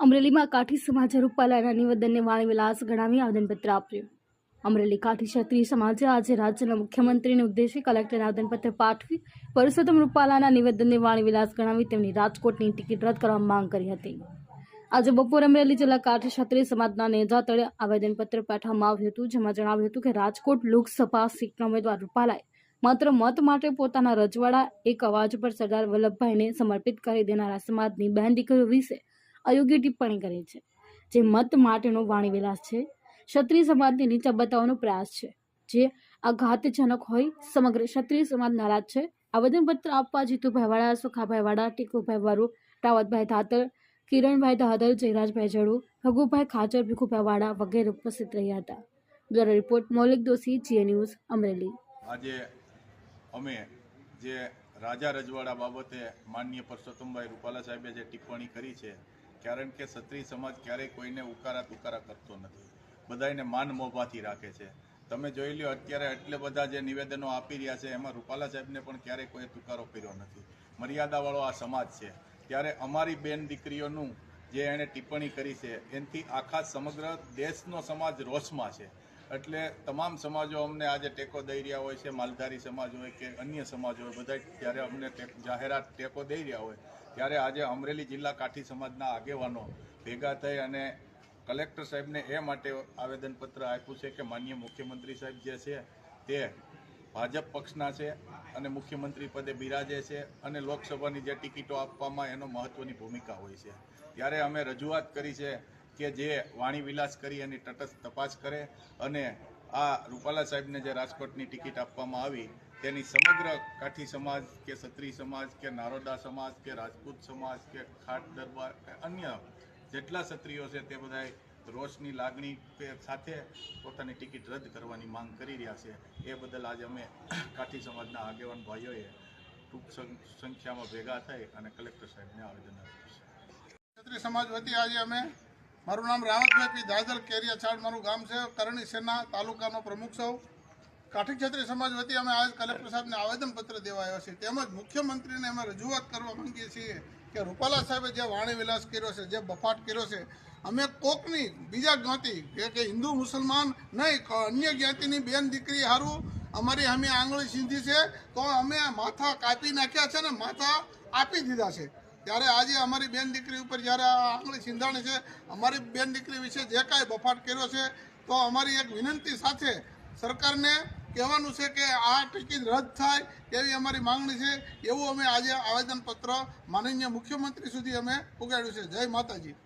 અમરેલીમાં કાઠી સમાજે રૂપાલાના નિવેદનને વાણી વિલાસ ગણાવી આવેદનપત્ર આપ્યું. અમરેલી કાઠી ક્ષત્રિય સમાજે આજે રાજ્યના મુખ્યમંત્રીને ઉદ્દેશી કલેક્ટરને આવેદનપત્ર પાઠવી પરસોત્તમ રૂપાલાના નિવેદનને વાણી વિલાસ ગણાવી તેમની રાજકોટની ટિકિટ રદ કરવા માંગ કરી હતી. આજે બપોરે અમરેલી જિલ્લા કાઠી ક્ષત્રિય સમાજના નેજા તળે આવેદનપત્ર પાઠવવામાં આવ્યું હતું, જેમાં જણાવ્યું હતું કે રાજકોટ લોકસભા સીટના ઉમેદવાર રૂપાલાએ માત્ર મત માટે પોતાના રજવાડા, એક અવાજ પર સરદાર વલ્લભભાઈને સમર્પિત કરી દેનારા સમાજની બહેન દીકરીઓ વિશે અયોગ્ય ટિપ્પણી કરી છે. જે મત માટેનો વાણીવિલાસ છે. ક્ષત્રિય સમાજને નીચા બતાવવાનો પ્રયાસ છે. જે આઘાતજનક હોય, સમગ્ર ક્ષત્રિય સમાજ નારાજ છે. આવેદનપત્ર આપવા જીતુભાઈ વાળા સુખાભાઈ વાળા ટીકુભાઈ વારુ રાવતભાઈ ધાતર, કિરણભાઈ ધાતર, જયરાજભાઈ જડુ ભગુભાઈ ખાચર ભીખુભાઈ વાળા વગેરે ઉપસ્થિત રહ્યા હતા. બ્યુરો રિપોર્ટ, મૌલિક દોશી, જીએ ન્યૂઝ, અમરેલી. આજે અમે જે રાજા રજવાડા બાબતે માનનીય પરસોત્તમભાઈ રૂપાલા સાહેબે જે ટિપ્પણી કરી છે કારણ કે ક્ષત્રિય સમાજ ક્યારેય કોઈને ઉકારા તુકારા કરતો નથી. બધાને માન મોભાથી રાખે છે. તમે જોઈ લ્યો, અત્યારે એટલે બધા જે નિવેદનો આપી રહ્યા છે, એમાં રૂપાલા સાહેબને પણ ક્યારેય કોઈ તુકારો કર્યો નથી. મર્યાદાવાળો આ સમાજ છે. ત્યારે અમારી બેન દીકરીઓનું જે એણે ટિપ્પણી કરી છે, એનાથી આખા સમગ્ર દેશનો સમાજ રોષમાં છે. એટલે તમામ સમાજો અમને આજે ટેકો દઈ રહ્યા હોય છે, માલધારી સમાજ હોય કે અન્ય સમાજ હોય, બધા જ્યારે અમને જાહેરાત ટેકો દઈ રહ્યા હોય, ત્યારે આજે અમરેલી જિલ્લા કાઠી સમાજના આગેવાનો ભેગા થઈ અને કલેક્ટર સાહેબને એ માટે આવેદનપત્ર આપ્યું છે કે માન્ય મુખ્યમંત્રી સાહેબ જે છે તે ભાજપ પક્ષના છે અને મુખ્યમંત્રી પદે બિરાજે છે અને લોકસભાની જે ટિકિટો આપવામાં એનો મહત્વની ભૂમિકા હોય છે. ત્યારે અમે રજૂઆત કરી છે કે જે વાણી વિલાસ કરી એની તટસ્થ તપાસ કરે અને આ રૂપાલા સાહેબને જે રાજકોટની ટિકિટ આપવામાં આવી, તેની સમગ્ર કાઠી સમાજ કે ક્ષત્રિય સમાજ કે નારોડા સમાજ કે રાજપૂત સમાજ કે ખાટ દરબાર કે અન્ય જેટલા ક્ષત્રિયો છે તે બધાએ રોષની લાગણી સાથે પોતાની ટિકિટ રદ કરવાની માંગ કરી રહ્યા છે. એ બદલ આજે અમે કાઠી સમાજના આગેવાન ભાઈઓએ ટૂંક સંખ્યામાં ભેગા થઈ અને કલેક્ટર સાહેબને આવેદન આપ્યું છે. ક્ષત્રિય સમાજ વતી આજે અમે મારું નામ રાવતભાઈ પી દાદલ કેરિયા છાડ મારું ગામ છે કરણી સેના તાલુકાનો પ્રમુખ સૌ કાઠી ક્ષત્રિય સમાજ વતી અમે આજ કલેક્ટર સાહેબને આવેદનપત્ર દેવા આવ્યા છીએ. તેમજ મુખ્યમંત્રીને અમે રજૂઆત કરવા માંગીએ છીએ કે રૂપાલા સાહેબે જે વાણી વિલાસ કર્યો છે, જે બફાટ કર્યો છે, અમે કોકની બીજા જ્ઞાતિ કે હિન્દુ મુસલમાન નહીં અન્ય જ્ઞાતિની બેન દીકરી હારું, અમારી અમે આંગળી સીંધી છે, તો અમે માથા કાપી નાખ્યા છે ને માથા આપી દીધા છે. ત્યારે આજે અમારી બેન દીકરી ઉપર જ્યારે આ આંગળી સિંધાણી છે, અમારી બેન દીકરી વિશે જે કાંઈ બફાટ કર્યો છે, તો અમારી એક વિનંતી સાથે સરકારને કહેવાનું છે કે આ ટિકિટ રદ થાય એવી અમારી માંગણી છે. એવું અમે આજે આવેદનપત્ર માનનીય મુખ્યમંત્રી સુધી અમે ઉગાડ્યું છે. જય માતાજી.